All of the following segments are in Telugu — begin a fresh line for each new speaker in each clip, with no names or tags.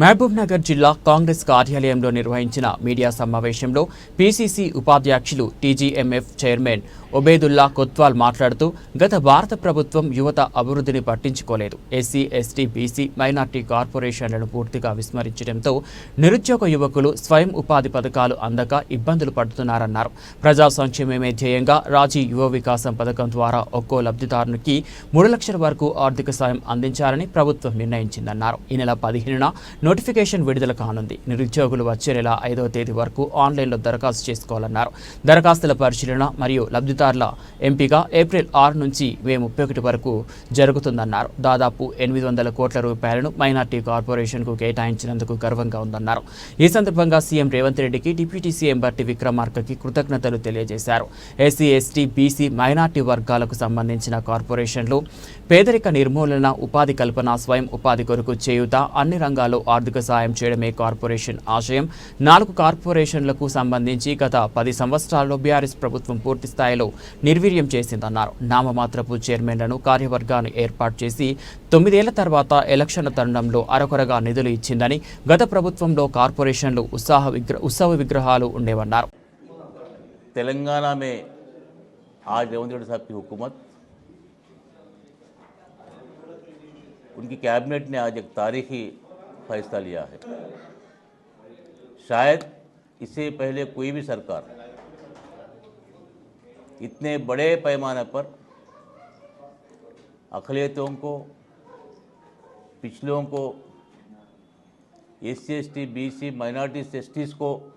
మహబూబ్ నగర్ జిల్లా కాంగ్రెస్ కార్యాలయంలో నిర్వహించిన మీడియా సమావేశంలో పీసీసీ ఉపాధ్యక్షులు టీజీఎంఎఫ్ చైర్మన్ ఒబేదుల్లా కొత్వాల్ మాట్లాడుతూ గత భారత ప్రభుత్వం యువత అభివృద్ధిని పట్టించుకోలేదు. ఎస్సీ ఎస్టీ బీసీ మైనార్టీ కార్పొరేషన్లను పూర్తిగా విస్మరించడంతో నిరుద్యోగ యువకులు స్వయం ఉపాధి పథకాలు అందక ఇబ్బందులు పడుతున్నారన్నారు. ప్రజా సంక్షేమమే ధ్యేయంగా రాజీ యువ వికాసం పథకం ద్వారా ఒక్కో లబ్ధిదారునికి మూడు లక్షల వరకు ఆర్థిక సాయం అందించాలని ప్రభుత్వం నిర్ణయించిందన్నారు. ఈ నెల పదిహేనున నోటిఫికేషన్ విడుదల కానుంది. నిరుద్యోగులు వచ్చే నెల ఐదవ తేదీ వరకు ఆన్లైన్లో దరఖాస్తు చేసుకోవాలన్నారు. దరఖాస్తుల పరిశీలన మరియు లబ్ధిదారుల ఎంపిక ఏప్రిల్ ఆరు నుంచి మే ముప్పై ఒకటి వరకు జరుగుతుందన్నారు. దాదాపు ఎనిమిది వందల కోట్ల రూపాయలను మైనార్టీ కార్పొరేషన్కు కేటాయించినందుకు గర్వంగా ఉందన్నారు. ఈ సందర్భంగా సీఎం రేవంత్ రెడ్డికి డిప్యూటీ సీఎం బట్టి విక్రమార్కకి కృతజ్ఞతలు తెలియజేశారు. ఎస్సీ ఎస్టీ బీసీ మైనార్టీ వర్గాలకు సంబంధించిన కార్పొరేషన్లు పేదరిక నిర్మూలన ఉపాధి కల్పన స్వయం ఉపాధి కొరకు చేయుత అన్ని రంగాల్లో ఆర్థిక సాయం చేయడమే కార్పొరేషన్ ఆశయం నాలుగు కార్పొరేషన్లకు సంబంధించి గత పది సంవత్సరాల్లో బీఆర్ఎస్ ప్రభుత్వం పూర్తి స్థాయిలో నిర్వీర్యం చేసిందన్నారు నామమాత్రపు చైర్మన్లను కార్యవర్గాన్ని ఏర్పాటు చేసి తొమ్మిదేళ్ల తర్వాత ఎలక్షన్ల తరుణంలో అరకొరగా నిధులు ఇచ్చిందని గత ప్రభుత్వంలో కార్పొరేషన్లు ఉత్సాహ విగ్ర ఉత్సవ విగ్రహాలు ఉండేవన్నారు
तेलंगाना में आज रेवंत रेड्डी साहब की हुकूमत उनकी कैबिनेट ने आज एक तारीखी फैसला लिया है। शायद इससे पहले कोई भी सरकार इतने बड़े पैमाने पर अकलियतों को, पिछलों को, S C S T, B C minorities S को,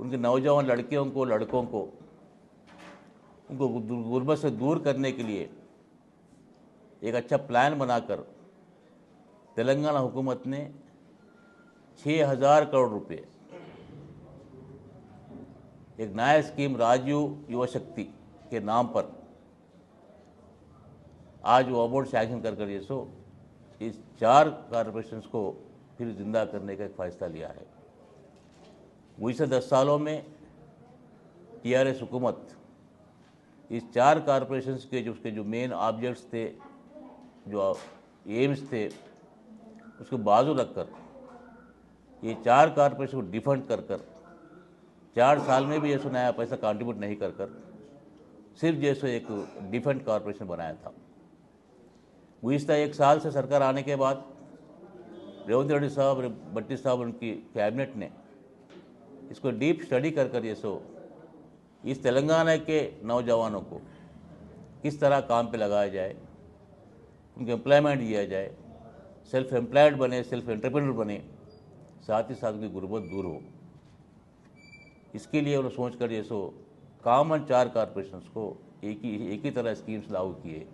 उनके नौजवान लड़कियों को, लड़कों को, उनको गुर- गुर्बत से दूर करने के लिए एक अच्छा प्लान बनाकर तेलंगाना हुकूमत ने छः हज़ार करोड़ रुपए। एक नया स्कीम राजीव युवा शक्ति के नाम पर। आज वो अवार्ड सैंक्शन कर कर ये सो, इस चार कॉरपोरेशंस को फिर ज़िंदा करने का एक फैसला लिया है। गुजशत दस सालों में टीआरएस हुकूमत इस चार कॉरपोरेशंस के जो उसके जो मेन ऑब्जेक्ट्स थे, जो एम्स थे उसको बाजू रखकर ये चार कॉरपोरेशन को डिफंड कर कर, चार साल में भी ऐसा नया पैसा कंट्रीब्यूट नहीं कर कर, सिर्फ़ जैसे एक डिफेंड कॉरपोरेशन बनाया था। गुजशत एक साल से सरकार आने के बाद, रेवंत रेड्डी साहब भट्टी साहब, उनकी कैबिनेट ने इसको डीप स्टडी कर कर ये सो इस तेलंगाना के नौजवानों को किस तरह काम पे लगाया जाए, उनको एम्प्लॉयमेंट दिया जाए सेल्फ एम्प्लॉयड बने सेल्फ एंटरप्रेन्योर बने, साथ ही साथ उनकी गुर्बत दूर हो। इसके लिए उन्होंने सोच कर ये सो कॉमन चार कॉरपोरेशंस को एक ही एक ही तरह स्कीम्स लागू किए।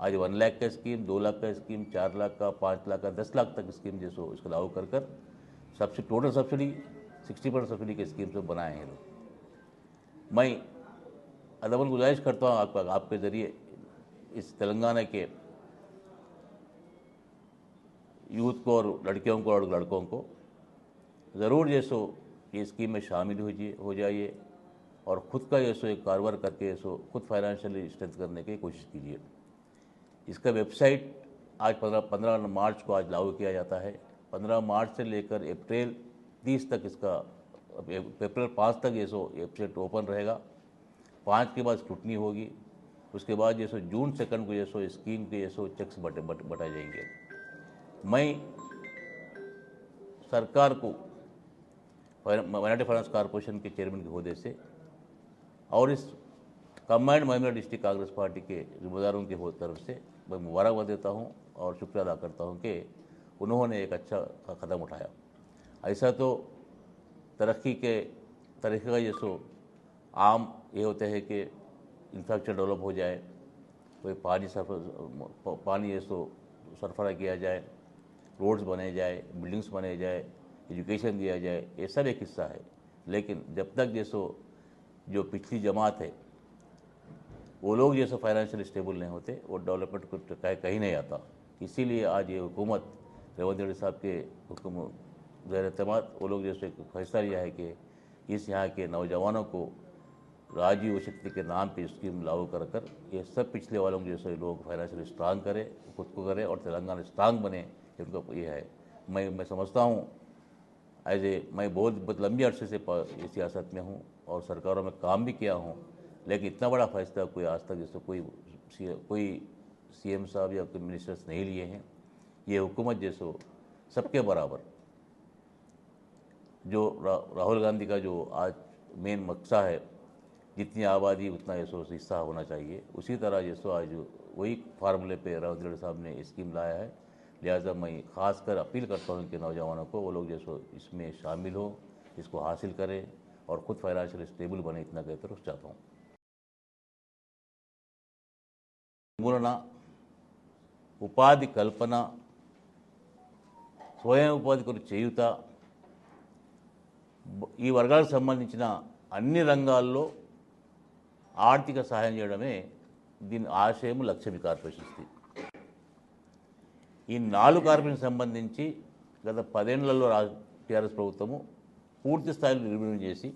आज वन लाख का स्कीम दो लाख का स्कीम चार लाख का, पाँच लाख का, दस लाख तक स्कीम जैसो इसको लागू कर कर subsidy total subsidy sixty percent subsidy के स्कीम से बनाए हैं लोग। मैं अदबन गुजारिश करता हूँ आपका, आपके ज़रिए इस तेलंगाना के यूथ को और लड़कियों को और लड़कों को ज़रूर जैसो ये स्कीम में शामिल हो जाइए हो जाइए और ख़ुद का जैसो एक कारोबार करके जैसो खुद फाइनेंशियली स्ट्रेंथ करने की कोशिश कीजिए। इसका वेबसाइट आज पंद्रह पंद्रह मार्च को आज लागू किया जाता है। पंद्रह मार्च से लेकर अप्रैल तीस तक इसका, अप्रैल पाँच तक ये सो वेबसाइट ओपन रहेगा। पाँच के बाद स्क्रूटनी होगी। उसके बाद ये सो जून सेकंड को ये सो स्कीम के ये सो चेक्स बटे, बट, बटाए जाएँगे। मैं सरकार को माइनॉरिटी फाइनेंस कॉरपोरेशन के चेयरमैन के अहदे से और इस कम्बाइंड महिला डिस्ट्रिक्ट कांग्रेस पार्टी के जिम्मेदारों की तरफ़ से मैं मुबारकबाद देता हूँ और शुक्रिया अदा करता हूँ कि उन्होंने एक अच्छा कदम उठाया। ऐसा तो तरक्की के तरीके का जैसो आम ये होते हैं कि इंफ्रास्ट्रक्चर डेवलप हो जाए, कोई पानी सरफ पानी जैसो सरफरा किया जाए रोड्स बनाए जाए, बिल्डिंग्स बनाए जाए, एजुकेशन दिया जाए, ये सब एक हिस्सा है। लेकिन जब तक जैसो जो पिछली जमात है, वो लोग जैसे फाइनेंशियल स्टेबल नहीं होते, वो डेवलपमेंट को कहीं कहीं नहीं आता। इसीलिए आज ये हुकूमत, रेवंत रेड्डी साहब के हुक्म अहतमाद वो लोग जैसे फैसला लिया है कि इस यहाँ के नौजवानों को राजीव शक्ति के नाम पे स्कीम लागू कर कर, ये सब पिछले वालों को जैसे लोग फाइनेंशियली स्ट्रांग करें, खुद को करें और तेलंगाना स्ट्रांग बने। इनका ये है। मैं मैं समझता हूँ एज ए मैं बहुत बहुत लंबी अरसे से सियासत में हूँ और सरकारों में काम भी किया हूँ लेकिन इतना बड़ा फैसला कोई आज तक जैसे कोई कोई सीएम साहब या कोई मिनिस्टर्स नहीं लिए हैं। ये हुकूमत जैसो सबके बराबर। जो रा, राहुल गांधी का जो आज मेन मकसा है जितनी आबादी उतना ये सो हिस्सा होना चाहिए। उसी तरह ये सो आज वही फार्मूले पे राहुल साहब ने स्कीम लाया है लिहाजा मैं खासकर अपील करता हूँ कि नौजवानों को वो लोग जैसो इसमें शामिल हो इसको हासिल करें और खुद फाइनेंशियल स्टेबल बने इतना कहकर चाहता हूँ మూలన ఉపాధి కల్పన స్వయం ఉపాధి కొరకు చేయుత బ- ఈ వర్గాలకు సంబంధించిన అన్ని రంగాల్లో ఆర్థిక సహాయం చేయడమే దీని ఆశయం లక్ష్యం ఈ కార్పొరేషన్స్ది ఈ నాలుగు కార్పొరేషన్ సంబంధించి గత పదేళ్ళలో రా టీఆర్ఎస్ ప్రభుత్వము పూర్తి స్థాయిలో నిర్మూలన చేసి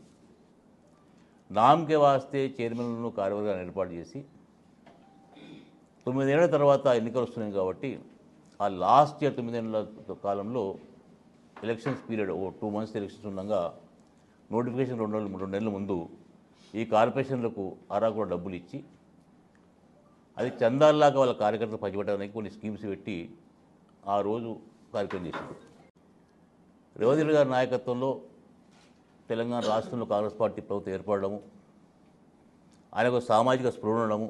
నామకే వాస్తే చైర్మన్లను కార్యవర్గాన్ని ఏర్పాటు చేసి తొమ్మిదేళ్ళ తర్వాత ఎన్నికలు వస్తున్నాయి కాబట్టి ఆ లాస్ట్ ఇయర్ తొమ్మిదేళ్ళ కాలంలో ఎలక్షన్స్ పీరియడ్ ఓ టూ మంత్స్ ఎలక్షన్స్ ఉండగా నోటిఫికేషన్ రెండు నెలలు రెండు నెలల ముందు ఈ కార్పొరేషన్లకు ఆరా కూడా డబ్బులు ఇచ్చి అది చందాల్లాగా వాళ్ళ కార్యకర్తలు పచ్చిపెట్టడానికి కొన్ని స్కీమ్స్ పెట్టి ఆ రోజు కార్యక్రమం చేసింది. రేవంత్ గారి నాయకత్వంలో తెలంగాణ రాష్ట్రంలో కాంగ్రెస్ పార్టీ ప్రభుత్వం ఏర్పడము ఆయనకు సామాజిక స్పృహ ఉండడము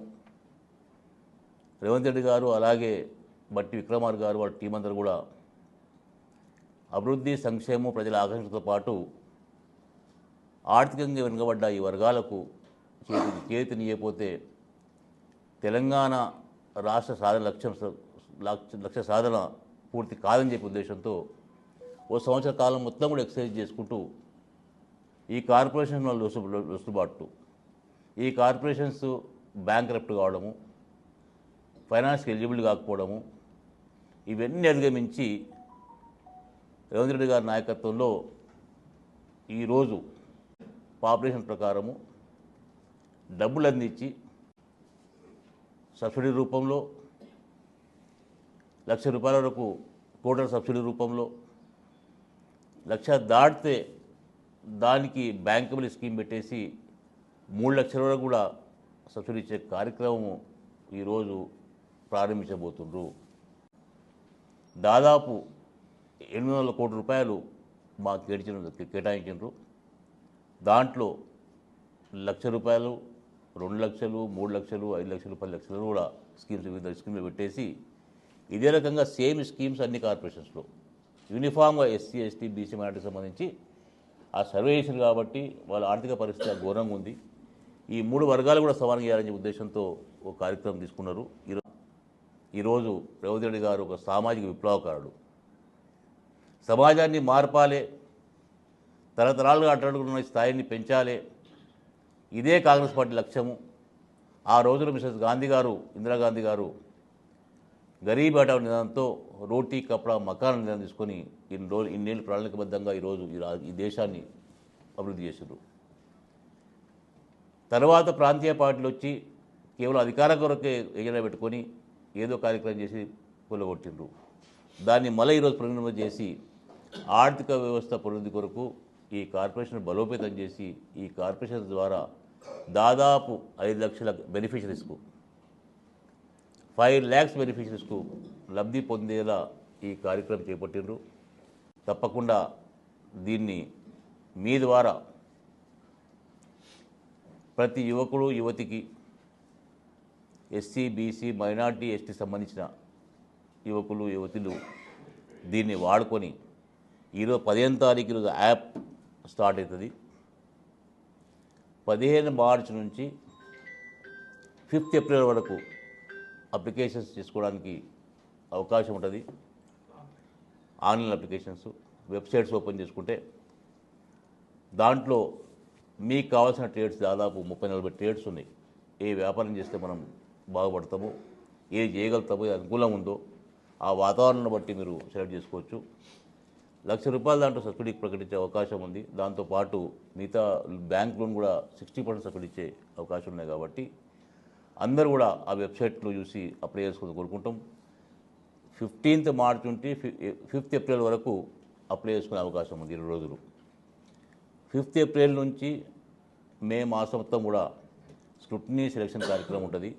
రేవంత్ రెడ్డి గారు అలాగే బట్టి విక్రమార్ గారు వాళ్ళ టీం అందరూ కూడా అభివృద్ధి సంక్షేమం ప్రజల ఆకాంక్షతో పాటు ఆర్థికంగా వెనుకబడ్డ ఈ వర్గాలకు చేతి చేతినియపోతే తెలంగాణ రాష్ట్ర సాధన లక్ష్యం స- లక్ష్య లక్ష్య సాధన పూర్తి కాదని చెప్పే ఉద్దేశంతో ఓ సంవత్సర కాలం మొత్తం కూడా ఎక్సర్సైజ్ చేసుకుంటూ ఈ కార్పొరేషన్ వల్ల లొసు లొసుబాటు ఈ కార్పొరేషన్స్ బ్యాంక్ కావడము ఫైనాన్స్కి ఎలిజిబుల్ కాకపోవడము ఇవన్నీ అధిగమించి రేవంత్ రెడ్డి గారి నాయకత్వంలో ఈరోజు పాపులేషన్ ప్రకారము డబ్బులు అందించి సబ్సిడీ రూపంలో లక్ష రూపాయల వరకు కోటల సబ్సిడీ రూపంలో. లక్ష దాటితే దానికి బ్యాంకబుల్ స్కీమ్ పెట్టేసి మూడు లక్షల వరకు కూడా సబ్సిడీ ఇచ్చే కార్యక్రమము ఈరోజు ప్రారంభించబోతుండ్రు. దాదాపు ఎనిమిది వందల కోట్ల రూపాయలు మాకు కేటాయించిన కేటాయించారు దాంట్లో లక్ష రూపాయలు రెండు లక్షలు మూడు లక్షలు ఐదు లక్షలు పది లక్షలు కూడా స్కీమ్స్ వివిధ స్కీమ్లు పెట్టేసి ఇదే రకంగా సేమ్ స్కీమ్స్ అన్ని కార్పొరేషన్స్లో. యూనిఫామ్గా ఎస్సీ ఎస్టీ బీసీ మైనార్టీకి సంబంధించి ఆ సర్వే చేసింది కాబట్టి వాళ్ళ ఆర్థిక పరిస్థితి ఘోరంగా ఉంది. ఈ మూడు వర్గాలు కూడా సమానం చేయాలనే ఉద్దేశంతో ఒక కార్యక్రమం తీసుకున్నారు. ఈరో- ఈరోజు రేవంత్ రెడ్డి గారు ఒక సామాజిక విప్లవకారుడు. సమాజాన్ని మార్పాలే తరతరాలుగా అట్టడుకున్న స్థాయిని పెంచాలి ఇదే కాంగ్రెస్ పార్టీ లక్ష్యము. ఆ రోజున మిసెస్ గాంధీ గారు ఇందిరాగాంధీ గారు గరీబ్ హఠావ్ నిదానంతో రోటీ కపడా మకాన్ నిదానం తీసుకొని ఇన్ని రోజులు ఇన్నేళ్ళు ప్రణాళికబద్ధంగా ఈరోజు ఈ ఈ దేశాన్ని అభివృద్ధి చేశారు తర్వాత ప్రాంతీయ పార్టీలు వచ్చి కేవలం అధికార కొరకే ఎజెండా పెట్టుకొని ఏదో కార్యక్రమం చేసి కొలగొట్టిండ్రు. దాన్ని మళ్ళీ ఈరోజు పునర్నిర్మాణం చేసి ఆర్థిక వ్యవస్థ పునరుద్ధి కొరకు ఈ కార్పొరేషన్ బలోపేతం చేసి ఈ కార్పొరేషన్ ద్వారా దాదాపు ఐదు లక్షల బెనిఫిషరీస్కు ఫైవ్ ల్యాక్స్ బెనిఫిషరీస్కు లబ్ధి పొందేలా ఈ కార్యక్రమం చేపట్టిండ్రు. తప్పకుండా దీన్ని మీ ద్వారా ప్రతి యువకుడు యువతికి ఎస్సీ బీసీ మైనార్టీ ఎస్టీ సంబంధించిన యువకులు యువతులు దీన్ని వాడుకొని ఈరోజు పదిహేను తారీఖు రోజు యాప్ స్టార్ట్ అవుతుంది. పదిహేను మార్చి నుంచి ఫిఫ్త్ ఏప్రిల్ వరకు అప్లికేషన్స్ చేసుకోవడానికి అవకాశం ఉంటుంది. ఆన్లైన్ అప్లికేషన్స్ వెబ్సైట్స్ ఓపెన్ చేసుకుంటే దాంట్లో మీకు కావాల్సిన ట్రేడ్స్ దాదాపు ముప్పై నలభై ట్రేడ్స్ ఉన్నాయి. ఏ వ్యాపారం చేస్తే మనం బాగుపడతామో ఏది చేయగలుగుతామో ఏది అనుకూలం ఉందో ఆ వాతావరణాన్ని బట్టి మీరు సెలెక్ట్ చేసుకోవచ్చు. లక్ష రూపాయలు దాంట్లో సబ్సిడీ ప్రకటించే అవకాశం ఉంది. దాంతోపాటు మిగతా బ్యాంక్ లోన్ కూడా సిక్స్టీ పర్సెంట్ సబ్సిడీ ఇచ్చే అవకాశం ఉన్నాయి కాబట్టి అందరూ కూడా ఆ వెబ్సైట్లో చూసి అప్లై చేసుకుని కోరుకుంటాం. ఫిఫ్టీన్త్ మార్చ్ నుండి ఫిఫ్త్ ఏప్రిల్ వరకు అప్లై చేసుకునే అవకాశం ఉంది ఇరవై రోజులు. ఫిఫ్త్ ఏప్రిల్ నుంచి మే మాసం మొత్తం కూడా స్క్రూటినీ సెలక్షన్ కార్యక్రమం ఉంటుంది.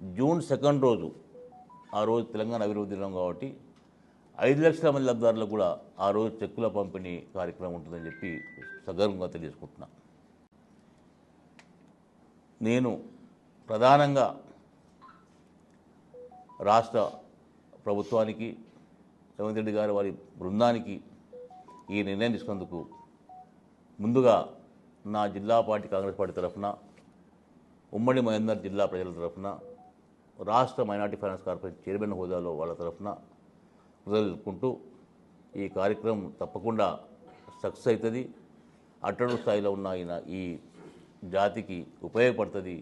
జూన్ సెకండ్ రోజు ఆ రోజు తెలంగాణ అభివృద్ధి దినం కాబట్టి ఐదు లక్షల మంది లబ్ధిదారులకు కూడా ఆ రోజు చెక్కుల పంపిణీ కార్యక్రమం ఉంటుందని చెప్పి సగర్వంగా తెలియజేసుకుంటున్నా. నేను ప్రధానంగా రాష్ట్ర ప్రభుత్వానికి రేవంత్ రెడ్డి గారు వారి బృందానికి ఈ నిర్ణయం తీసుకున్నందుకు ముందుగా నా జిల్లా పార్టీ కాంగ్రెస్ పార్టీ తరఫున ఉమ్మడి మహేందర్ జిల్లా ప్రజల తరఫున రాష్ట్ర మైనార్టీ ఫైనాన్స్ కార్పొరేషన్ చైర్మన్ హోదాలో వాళ్ళ తరఫున తెలుపుకుంటూ ఈ కార్యక్రమం తప్పకుండా సక్సెస్ అవుతుంది. అట్టడు స్థాయిలో ఉన్న ఈ జాతికి ఉపయోగపడుతుంది